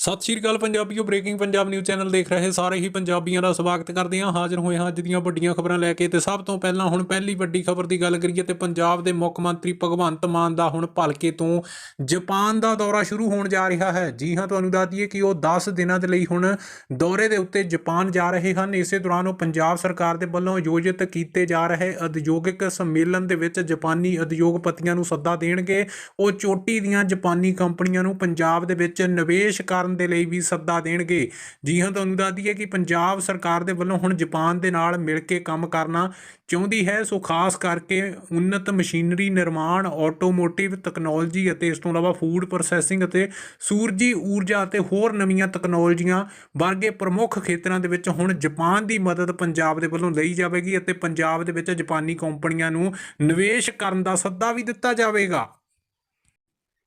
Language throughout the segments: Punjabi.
ਸਤਿ ਸ਼੍ਰੀ ਅਕਾਲ ਪੰਜਾਬੀਓ ਬ੍ਰੇਕਿੰਗ ਪੰਜਾਬ ਨਿਊਜ਼ ਚੈਨਲ ਦੇਖ ਰਹੇ ਸਾਰੇ ਹੀ ਪੰਜਾਬੀਆਂ ਦਾ ਸਵਾਗਤ ਕਰਦੇ ਹਾਂ। ਹਾਜ਼ਰ ਹੋਏ ਹਾਂ ਅੱਜ ਦੀਆਂ ਵੱਡੀਆਂ ਖਬਰਾਂ ਲੈ ਕੇ ਤੇ ਸਭ ਤੋਂ ਪਹਿਲਾਂ ਹੁਣ ਪਹਿਲੀ ਵੱਡੀ ਖਬਰ ਦੀ ਗੱਲ ਕਰੀਏ ਤੇ ਪੰਜਾਬ ਦੇ ਮੁੱਖ ਮੰਤਰੀ ਭਗਵੰਤ ਮਾਨ ਦਾ ਹੁਣ ਭਲਕੇ ਤੋਂ ਜਾਪਾਨ ਦਾ ਦੌਰਾ ਸ਼ੁਰੂ ਹੋਣ ਜਾ ਰਿਹਾ ਹੈ। ਜੀ ਹਾਂ, ਤੁਹਾਨੂੰ ਦੱਸ ਦਈਏ ਕਿ ਉਹ 10 ਦਿਨਾਂ ਦੇ ਲਈ ਹੁਣ ਦੌਰੇ ਦੇ ਉੱਤੇ ਜਾਪਾਨ ਜਾ ਰਹੇ ਹਨ। ਇਸੇ ਦੌਰਾਨ ਉਹ ਪੰਜਾਬ ਸਰਕਾਰ ਦੇ ਵੱਲੋਂ ਆਯੋਜਿਤ ਕੀਤੇ ਜਾ ਰਹੇ ਉਦਯੋਗਿਕ ਸੰਮੇਲਨ ਦੇ ਵਿੱਚ ਜਾਪਾਨੀ ਉਦਯੋਗਪਤੀਆਂ ਨੂੰ ਸੱਦਾ ਦੇਣਗੇ। ਉਹ ਚੋਟੀ ਦੀਆਂ ਜਾਪਾਨੀ ਕੰਪਨੀਆਂ ਨੂੰ ਪੰਜਾਬ ਦੇ ਵਿੱਚ ਨਿਵੇਸ਼ ਕਰਨ ਦੇ ਲਈ ਵੀ ਸੱਦਾ ਦੇਣਗੇ। ਜੀ ਹਾਂ ਤੁਹਾਨੂੰ ਦੱਸ ਦਈਏ ਕਿ ਪੰਜਾਬ ਸਰਕਾਰ ਦੇ ਵੱਲੋਂ ਹੁਣ ਜਾਪਾਨ ਦੇ ਨਾਲ ਮਿਲ ਕੇ ਕੰਮ ਕਰਨਾ ਚਾਹੁੰਦੀ ਹੈ। ਸੋ ਖਾਸ ਕਰਕੇ ਉન્નਤ ਮਸ਼ੀਨਰੀ ਨਿਰਮਾਣ ਆਟੋਮੋਟਿਵ ਟੈਕਨੋਲੋਜੀ ਅਤੇ ਇਸ ਤੋਂ ਇਲਾਵਾ ਫੂਡ ਪ੍ਰੋਸੈਸਿੰਗ ਅਤੇ ਸੂਰਜੀ ਊਰਜਾ ਅਤੇ ਹੋਰ ਨਵੀਆਂ ਟੈਕਨੋਲੋਜੀਆਂ ਵਰਗੇ ਪ੍ਰਮੁੱਖ ਖੇਤਰਾਂ ਦੇ ਵਿੱਚ ਹੁਣ ਜਾਪਾਨ ਦੀ ਮਦਦ ਪੰਜਾਬ ਦੇ ਵੱਲੋਂ ਲਈ ਜਾਵੇਗੀ ਅਤੇ ਪੰਜਾਬ ਦੇ ਵਿੱਚ ਜਾਪਾਨੀ ਕੰਪਨੀਆਂ ਨੂੰ ਨਿਵੇਸ਼ ਕਰਨ ਦਾ ਸੱਦਾ ਵੀ ਦਿੱਤਾ ਜਾਵੇਗਾ।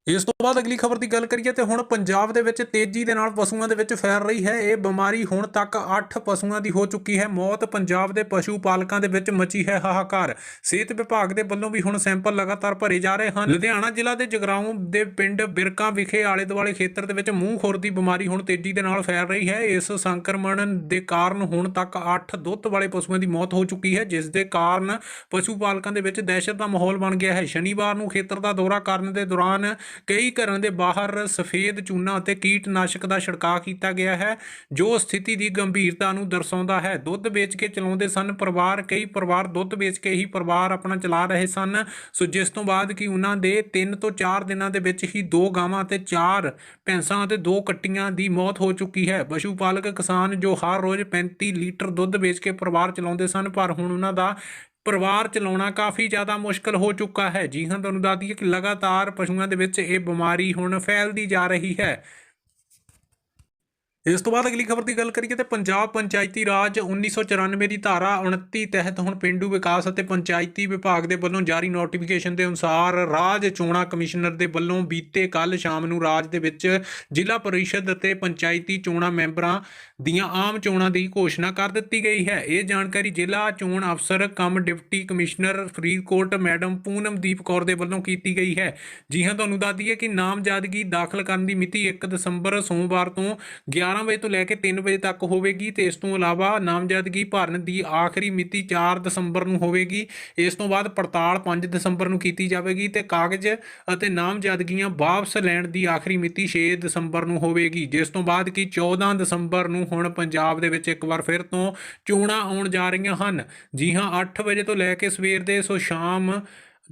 ਇਸ ਤੋਂ ਬਾਅਦ ਅਗਲੀ ਖਬਰ ਦੀ ਗੱਲ ਕਰੀਏ ਤੇ ਹੁਣ ਪੰਜਾਬ ਦੇ ਵਿੱਚ ਤੇਜ਼ੀ ਦੇ ਨਾਲ ਪਸ਼ੂਆਂ ਦੇ ਵਿੱਚ ਫੈਲ ਰਹੀ ਹੈ। ਇਹ ਬਿਮਾਰੀ ਹੁਣ ਤੱਕ 8 ਪਸ਼ੂਆਂ ਦੀ ਹੋ ਚੁੱਕੀ ਹੈ। ਮੌਤ ਪੰਜਾਬ ਦੇ ਪਸ਼ੂ ਪਾਲਕਾਂ ਦੇ ਵਿੱਚ ਮਚੀ ਹੈ ਹਾਹਾਕਾਰ। ਸਿਹਤ ਵਿਭਾਗ ਦੇ ਵੱਲੋਂ ਵੀ ਹੁਣ ਸੈਂਪਲ ਲਗਾਤਾਰ ਭਰੇ ਜਾ ਰਹੇ ਹਨ। ਲੁਧਿਆਣਾ ਜ਼ਿਲ੍ਹਾ ਦੇ ਜਗਰਾਉਂ ਦੇ ਪਿੰਡ ਬਿਰਕਾ ਵਿਖੇ ਆਲੇ ਦੁਆਲੇ ਖੇਤਰ ਦੇ ਵਿੱਚ ਮੂੰਹ ਖੁਰ ਦੀ ਬਿਮਾਰੀ ਹੁਣ ਤੇਜ਼ੀ ਦੇ ਨਾਲ ਫੈਲ ਰਹੀ ਹੈ। ਇਸ ਸੰਕਰਮਣ ਦੇ ਕਾਰਨ ਹੁਣ ਤੱਕ 8 ਦੁੱਧ ਵਾਲੇ ਪਸ਼ੂਆਂ ਦੀ ਮੌਤ ਹੋ ਚੁੱਕੀ ਹੈ, ਜਿਸ ਦੇ ਕਾਰਨ ਪਸ਼ੂ ਪਾਲਕਾਂ ਦੇ ਵਿੱਚ ਦਹਿਸ਼ਤ ਦਾ ਮਾਹੌਲ ਬਣ ਗਿਆ ਹੈ। ਸ਼ਨੀਵਾਰ ਨੂੰ ਖੇਤਰ ਦਾ ਦੌਰਾ ਕਰਨ ਦੇ ਦੌਰਾਨ ਕਈ ਘਰਾਂ ਦੇ ਬਾਹਰ ਸਫੇਦ ਚੂਨਾ ਅਤੇ ਕੀਟਨਾਸ਼ਕ ਦਾ ਛਿੜਕਾਅ ਕੀਤਾ ਗਿਆ ਹੈ, ਜੋ ਸਥਿਤੀ ਦੀ ਗੰਭੀਰਤਾ ਨੂੰ ਦਰਸਾਉਂਦਾ ਹੈ। ਦੁੱਧ ਵੇਚ ਕੇ ਚਲਾਉਂਦੇ ਸਨ ਪਰਿਵਾਰ, ਕਈ ਪਰਿਵਾਰ ਦੁੱਧ ਵੇਚ ਕੇ ਹੀ ਪਰਿਵਾਰ ਆਪਣਾ ਚਲਾ ਰਹੇ ਸਨ। ਸੋ ਜਿਸ ਤੋਂ ਬਾਅਦ ਕਿ ਉਹਨਾਂ ਦੇ 3 ਤੋਂ 4 ਦਿਨਾਂ ਦੇ ਵਿੱਚ ਹੀ ਦੋ ਗਾਵਾਂ ਅਤੇ ਚਾਰ ਭੈਂਸਾਂ ਅਤੇ ਦੋ ਕੱਟੀਆਂ ਦੀ ਮੌਤ ਹੋ ਚੁੱਕੀ ਹੈ। ਪਸ਼ੂ ਪਾਲਕ ਕਿਸਾਨ ਜੋ ਹਰ ਰੋਜ਼ 35 ਲੀਟਰ ਦੁੱਧ ਵੇਚ ਕੇ ਪਰਿਵਾਰ ਚਲਾਉਂਦੇ ਸਨ, ਪਰ ਹੁਣ ਉਹਨਾਂ ਦਾ ਪਰਿਵਾਰ ਚਲਾਉਣਾ ਕਾਫੀ ਜ਼ਿਆਦਾ ਮੁਸ਼ਕਲ ਹੋ ਚੁੱਕਾ ਹੈ। ਜੀ ਹਾਂ, ਤੁਹਾਨੂੰ ਦੱਸ ਦਈਏ ਕਿ ਲਗਾਤਾਰ ਪਸ਼ੂਆਂ ਦੇ ਵਿੱਚ ਇਹ ਬਿਮਾਰੀ ਹੁਣ ਫੈਲਦੀ ਜਾ ਰਹੀ ਹੈ। ਇਸ ਤੋਂ ਬਾਅਦ ਅਗਲੀ ਖਬਰ ਦੀ ਗੱਲ ਕਰੀਏ ਤੇ ਪੰਜਾਬ ਪੰਚਾਇਤੀ ਰਾਜ 1994 ਦੀ ਧਾਰਾ 29 ਤਹਿਤ ਹੁਣ ਪਿੰਡੂ ਵਿਕਾਸ ਅਤੇ ਪੰਚਾਇਤੀ ਵਿਭਾਗ ਦੇ ਵੱਲੋਂ ਜਾਰੀ ਨੋਟੀਫਿਕੇਸ਼ਨ ਦੇ ਅਨੁਸਾਰ ਰਾਜ ਚੋਣਾਂ ਕਮਿਸ਼ਨਰ ਦੇ ਵੱਲੋਂ ਬੀਤੇ ਕੱਲ ਸ਼ਾਮ ਨੂੰ ਰਾਜ ਦੇ ਵਿੱਚ ਜ਼ਿਲ੍ਹਾ ਪਰਿਸ਼ਦ ਅਤੇ ਪੰਚਾਇਤੀ ਚੋਣਾਂ ਮੈਂਬਰਾਂ ਦੀਆਂ ਆਮ ਚੋਣਾਂ ਦੀ ਘੋਸ਼ਣਾ ਕਰ ਦਿੱਤੀ ਗਈ ਹੈ। ਇਹ ਜਾਣਕਾਰੀ ਜ਼ਿਲ੍ਹਾ ਚੋਣ ਅਫਸਰ, cum deputy commissioner Faridkot madam Poonamdeep Kaur ਦੇ ਵੱਲੋਂ ਕੀਤੀ ਗਈ ਹੈ। ਜੀ ਹਾਂ, ਤੁਹਾਨੂੰ ਦੱਸ ਦਈਏ ਕਿ ਨਾਮਜ਼ਦਗੀ ਦਾਖਲ ਕਰਨ ਦੀ ਮਿਤੀ 1 ਦਸੰਬਰ, ਸੋਮਵਾਰ ਤੋਂ 11 ਵਜੇ ਤੋਂ ਲੈ ਕੇ 3 ਵਜੇ ਤੱਕ ਹੋਵੇਗੀ ਤੇ ਇਸ ਤੋਂ ਇਲਾਵਾ ਨਾਮਜ਼ਦਗੀ ਭਰਨ ਦੀ ਆਖਰੀ ਮਿਤੀ 4 ਦਸੰਬਰ ਨੂੰ ਹੋਵੇਗੀ। ਇਸ ਤੋਂ ਬਾਅਦ ਪੜਤਾਲ 5 ਦਸੰਬਰ ਨੂੰ ਕੀਤੀ ਜਾਵੇਗੀ ਤੇ ਕਾਗਜ਼ ਅਤੇ ਨਾਮਜ਼ਦਗੀਆਂ ਵਾਪਸ ਲੈਣ ਦੀ ਆਖਰੀ ਮਿਤੀ 6 ਦਸੰਬਰ ਨੂੰ ਹੋਵੇਗੀ। ਜਿਸ ਤੋਂ ਬਾਅਦ ਕਿ 14 ਦਸੰਬਰ ਨੂੰ ਹੁਣ ਪੰਜਾਬ ਦੇ ਵਿੱਚ ਇੱਕ ਵਾਰ ਫਿਰ ਤੋਂ ਚੋਣਾਂ ਆਉਣ ਜਾ ਰਹੀਆਂ ਹਨ। ਜੀ ਹਾਂ 8 ਵਜੇ ਤੋਂ ਲੈ ਕੇ ਸਵੇਰ ਦੇ, ਸੋ ਸ਼ਾਮ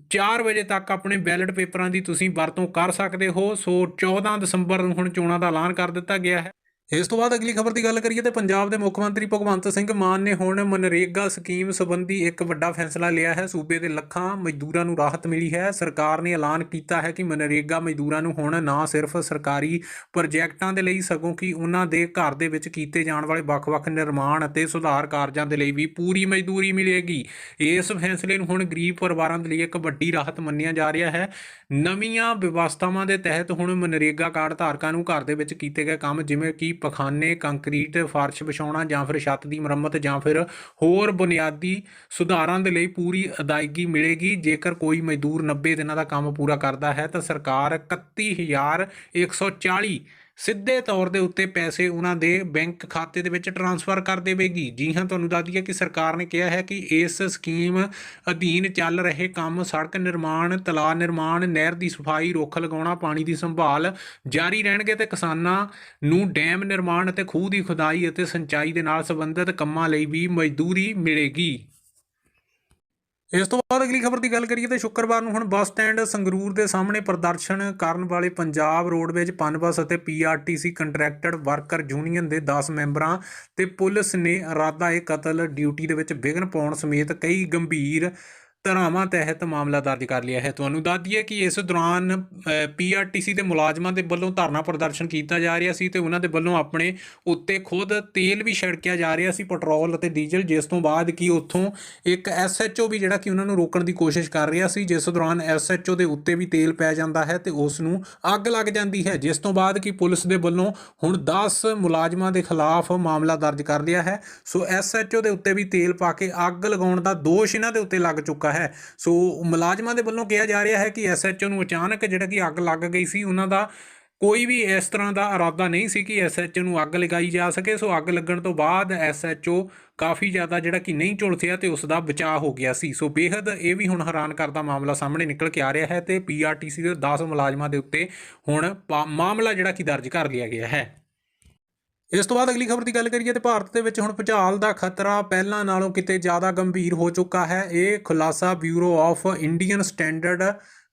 4 ਵਜੇ ਤੱਕ ਆਪਣੇ ਬੈਲਟ ਪੇਪਰਾਂ ਦੀ ਤੁਸੀਂ ਵਰਤੋਂ ਕਰ ਸਕਦੇ ਹੋ। ਸੋ 14 ਦਸੰਬਰ ਨੂੰ ਹੁਣ ਚੋਣਾਂ ਦਾ ਐਲਾਨ ਕਰ ਦਿੱਤਾ ਗਿਆ ਹੈ। ਇਸ ਤੋਂ ਬਾਅਦ ਅਗਲੀ ਖਬਰ ਦੀ ਗੱਲ ਕਰੀਏ ਤੇ ਪੰਜਾਬ ਦੇ ਮੁੱਖ ਮੰਤਰੀ ਭਗਵੰਤ ਸਿੰਘ ਮਾਨ ਨੇ ਹੁਣ ਮਨਰੇਗਾ ਸਕੀਮ ਸੰਬੰਧੀ ਇੱਕ ਵੱਡਾ ਫੈਸਲਾ ਲਿਆ ਹੈ। ਸੂਬੇ ਦੇ ਲੱਖਾਂ ਮਜ਼ਦੂਰਾਂ ਨੂੰ ਰਾਹਤ ਮਿਲੀ ਹੈ। ਸਰਕਾਰ ਨੇ ਐਲਾਨ ਕੀਤਾ ਹੈ ਕਿ ਮਨਰੇਗਾ ਮਜ਼ਦੂਰਾਂ ਨੂੰ ਹੁਣ ਨਾ ਸਿਰਫ ਸਰਕਾਰੀ ਪ੍ਰੋਜੈਕਟਾਂ ਦੇ ਲਈ, ਸਗੋਂ ਕਿ ਉਹਨਾਂ ਦੇ ਘਰ ਦੇ ਵਿੱਚ ਕੀਤੇ ਜਾਣ ਵਾਲੇ ਵੱਖ-ਵੱਖ ਨਿਰਮਾਣ ਅਤੇ ਸੁਧਾਰ ਕਾਰਜਾਂ ਦੇ ਲਈ ਵੀ ਪੂਰੀ ਮਜ਼ਦੂਰੀ ਮਿਲੇਗੀ। ਇਸ ਫੈਸਲੇ ਨੂੰ ਹੁਣ ਗਰੀਬ ਪਰਿਵਾਰਾਂ ਦੇ ਲਈ ਇੱਕ ਵੱਡੀ ਰਾਹਤ ਮੰਨਿਆ ਜਾ ਰਿਹਾ ਹੈ। ਨਵੀਆਂ ਵਿਵਸਥਾਵਾਂ ਦੇ ਤਹਿਤ ਹੁਣ ਮਨਰੇਗਾ ਕਾਰਡ ਧਾਰਕਾਂ ਨੂੰ ਘਰ ਦੇ ਵਿੱਚ ਕੀਤੇ ਗਏ ਕੰਮ, ਜਿਵੇਂ ਕਿ ਪਖਾਨੇ, ਕੰਕਰੀਟ, ਫਾਰਸ਼ ਵਿਛਾਉਣਾ ਜਾਂ ਫਿਰ ਛੱਤ ਦੀ ਮੁਰੰਮਤ ਜਾਂ ਫਿਰ ਹੋਰ ਬੁਨਿਆਦੀ ਸੁਧਾਰਾਂ ਦੇ ਲਈ ਪੂਰੀ ਅਦਾਇਗੀ ਮਿਲੇਗੀ। ਜੇਕਰ ਕੋਈ ਮਜ਼ਦੂਰ 90 ਦਿਨਾਂ ਦਾ ਕੰਮ ਪੂਰਾ ਕਰਦਾ ਹੈ ਤਾਂ ਸਰਕਾਰ 31140 ਸਿੱਧੇ ਤੌਰ ਦੇ ਉੱਤੇ ਪੈਸੇ ਉਹਨਾਂ ਦੇ ਬੈਂਕ ਖਾਤੇ ਦੇ ਵਿੱਚ ਟ੍ਰਾਂਸਫਰ ਕਰ ਦੇਵੇਗੀ। ਜੀ ਹਾਂ, ਤੁਹਾਨੂੰ ਦੱਸ ਦਈਏ ਕਿ ਸਰਕਾਰ ਨੇ ਕਿਹਾ ਹੈ ਕਿ ਇਸ ਸਕੀਮ ਅਧੀਨ ਚੱਲ ਰਹੇ ਕੰਮ ਸੜਕ ਨਿਰਮਾਣ, ਤਲਾਅ ਨਿਰਮਾਣ, ਨਹਿਰ ਦੀ ਸਫ਼ਾਈ, ਰੁੱਖ ਲਗਾਉਣਾ, ਪਾਣੀ ਦੀ ਸੰਭਾਲ ਜਾਰੀ ਰਹਿਣਗੇ ਤੇ ਕਿਸਾਨਾਂ ਨੂੰ ਡੈਮ ਨਿਰਮਾਣ ਅਤੇ ਖੂਹ ਦੀ ਖੁਦਾਈ ਅਤੇ ਸਿੰਚਾਈ ਦੇ ਨਾਲ ਸੰਬੰਧਿਤ ਕੰਮਾਂ ਲਈ ਵੀ ਮਜ਼ਦੂਰੀ ਮਿਲੇਗੀ। ਇਸ ਤੋਂ ਬਾਅਦ ਅਗਲੀ ਖਬਰ ਦੀ ਗੱਲ ਕਰੀਏ ਤਾਂ ਸ਼ੁੱਕਰਵਾਰ ਨੂੰ ਹੁਣ ਬੱਸ ਸਟੈਂਡ ਸੰਗਰੂਰ ਦੇ ਸਾਹਮਣੇ ਪ੍ਰਦਰਸ਼ਨ ਕਰਨ ਵਾਲੇ ਪੰਜਾਬ ਰੋਡਵੇਜ ਪਨਬਸ ਅਤੇ ਪੀਆਰਟੀਸੀ ਕੰਟਰੈਕਟਡ ਵਰਕਰ ਯੂਨੀਅਨ ਦੇ 10 ਮੈਂਬਰਾਂ ਤੇ ਪੁਲਿਸ ਨੇ ਇਰਾਦਾ ਇਹ ਕਤਲ ਡਿਊਟੀ ਦੇ ਵਿੱਚ ਵਿਘਨ ਪਾਉਣ ਸਮੇਤ ਕਈ ਗੰਭੀਰ ਧਾਰਾਵਾਂ ਤਹਿਤ ਮਾਮਲਾ ਦਰਜ ਕਰ ਲਿਆ ਹੈ। ਤੁਹਾਨੂੰ ਦੱਸ ਦਈਏ ਕਿ ਇਸ ਦੌਰਾਨ ਪੀਆਰਟੀਸੀ ਦੇ ਮੁਲਾਜ਼ਮਾਂ ਦੇ ਵੱਲੋਂ ਧਰਨਾ ਪ੍ਰਦਰਸ਼ਨ ਕੀਤਾ ਜਾ ਰਿਹਾ ਸੀ ਤੇ ਉਹਨਾਂ ਦੇ ਵੱਲੋਂ ਆਪਣੇ ਉੱਤੇ ਖੁਦ ਤੇਲ ਵੀ ਛਿੜਕਿਆ ਜਾ ਰਿਹਾ ਸੀ, ਪੈਟਰੋਲ ਅਤੇ ਡੀਜ਼ਲ, ਜਿਸ ਤੋਂ ਬਾਅਦ ਕਿ ਉੱਥੋਂ ਇੱਕ ਐਸਐਚਓ ਵੀ ਜਿਹੜਾ ਕਿ ਉਹਨਾਂ ਨੂੰ ਰੋਕਣ ਦੀ ਕੋਸ਼ਿਸ਼ ਕਰ ਰਿਹਾ ਸੀ, ਜਿਸ ਦੌਰਾਨ ਐਸਐਚਓ ਦੇ ਉੱਤੇ ਵੀ ਤੇਲ ਪੈ ਜਾਂਦਾ ਹੈ ਤੇ ਉਸ ਨੂੰ ਅੱਗ ਲੱਗ ਜਾਂਦੀ ਹੈ। ਜਿਸ ਤੋਂ ਬਾਅਦ ਕਿ ਪੁਲਿਸ ਦੇ ਵੱਲੋਂ ਹੁਣ 10 ਮੁਲਾਜ਼ਮਾਂ ਦੇ ਖਿਲਾਫ ਮਾਮਲਾ ਦਰਜ ਕਰ ਲਿਆ ਹੈ। ਸੋ ਐਸਐਚਓ ਦੇ ਉੱਤੇ ਵੀ ਤੇਲ ਪਾ ਕੇ ਅੱਗ ਲਗਾਉਣ ਦਾ ਦੋਸ਼ ਇਹਨਾਂ ਦੇ ਉੱਤੇ ਲੱਗ ਚੁੱਕਾ ਹੈ। ਸੋ ਮੁਲਾਜ਼ਮਾਂ ਦੇ ਵੱਲੋਂ ਕਿਹਾ ਜਾ ਰਿਹਾ ਹੈ ਕਿ ਐਸਐਚਓ ਨੂੰ ਅਚਾਨਕ ਜਿਹੜਾ ਕਿ ਅੱਗ ਲੱਗ ਗਈ ਸੀ, ਉਹਨਾਂ ਦਾ ਕੋਈ ਵੀ ਇਸ ਤਰ੍ਹਾਂ ਦਾ ਇਰਾਦਾ ਨਹੀਂ ਸੀ ਕਿ ਐਸਐਚਓ ਨੂੰ ਅੱਗ ਲਗਾਈ ਜਾ ਸਕੇ। ਸੋ ਅੱਗ ਲੱਗਣ ਤੋਂ ਬਾਅਦ ਐਸਐਚਓ ਕਾਫੀ ਜ਼ਿਆਦਾ ਜਿਹੜਾ ਕਿ ਨਹੀਂ ਝੁਲਸਿਆ ਤੇ ਉਸ ਦਾ ਬਚਾਅ ਹੋ ਗਿਆ ਸੀ। ਸੋ ਬੇहद ਇਹ ਵੀ ਹੁਣ ਹੈਰਾਨ ਕਰਦਾ ਮਾਮਲਾ ਸਾਹਮਣੇ ਨਿਕਲ ਕੇ ਆ ਰਿਹਾ ਹੈ ਤੇ ਪੀਆਰਟੀਸੀ ਦੇ 10 ਮੁਲਾਜ਼ਮਾਂ ਦੇ ਉੱਤੇ ਹੁਣ ਪਾ- ਮਾਮਲਾ ਜਿਹੜਾ ਕਿ ਦਰਜ ਕਰ ਲਿਆ ਗਿਆ ਹੈ। ਇਸ ਤੋਂ ਬਾਅਦ ਅਗਲੀ ਖਬਰ ਦੀ ਗੱਲ ਕਰੀਏ ਤੇ ਭਾਰਤ ਦੇ ਵਿੱਚ ਹੁਣ ਭੁਚਾਲ ਦਾ ਖਤਰਾ ਪਹਿਲਾਂ ਨਾਲੋਂ ਕਿਤੇ ਜ਼ਿਆਦਾ ਗੰਭੀਰ ਹੋ ਚੁੱਕਾ ਹੈ। ਇਹ ਖੁਲਾਸਾ bureau of Indian standard